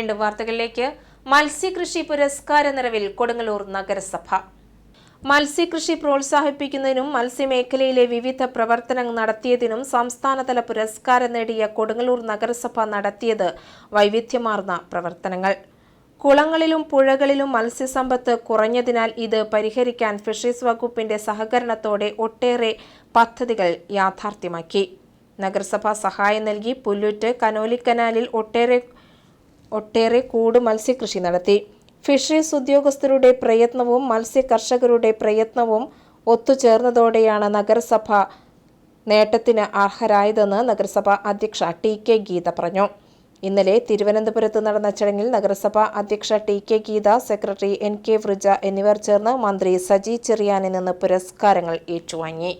വീണ്ടും വാർത്തകളിലേക്ക്. മത്സ്യകൃഷി പുരസ്കാര നിറവിൽ കൊടുങ്ങല്ലൂർ നഗരസഭ. മത്സ്യകൃഷി പ്രോത്സാഹിപ്പിക്കുന്നതിനും മത്സ്യമേഖലയിലെ വിവിധ പ്രവർത്തനങ്ങൾ നടത്തിയതിനും സംസ്ഥാനതല പുരസ്കാരം നേടിയ കൊടുങ്ങല്ലൂർ നഗരസഭ നടത്തിയത് വൈവിധ്യമാർന്ന പ്രവർത്തനങ്ങൾ. കുളങ്ങളിലും പുഴകളിലും മത്സ്യസമ്പത്ത് കുറഞ്ഞതിനാൽ ഇത് പരിഹരിക്കാൻ ഫിഷറീസ് വകുപ്പിന്റെ സഹകരണത്തോടെ ഒട്ടേറെ പദ്ധതികൾ യാഥാർത്ഥ്യമാക്കി. നഗരസഭ സഹായം നൽകി പുല്ലുറ്റ് കനോലിക്കനാലിൽ ഒട്ടേറെ ഒട്ടേറെ കൂട് മത്സ്യകൃഷി നടത്തി. ഫിഷറീസ് ഉദ്യോഗസ്ഥരുടെ പ്രയത്നവും മത്സ്യ കർഷകരുടെ പ്രയത്നവും ഒത്തുചേർന്നതോടെയാണ് നഗരസഭ നേട്ടത്തിന് അർഹരായതെന്ന് നഗരസഭ അധ്യക്ഷ ടി കെ ഗീത പറഞ്ഞു. ഇന്നലെ തിരുവനന്തപുരത്ത് നടന്ന ചടങ്ങിൽ നഗരസഭ അധ്യക്ഷ T K Geetha secretary N K Vrija എന്നിവർ ചേർന്ന് മന്ത്രി സജി ചെറിയാനിൽ നിന്ന് പുരസ്കാരങ്ങൾ ഏറ്റുവാങ്ങി.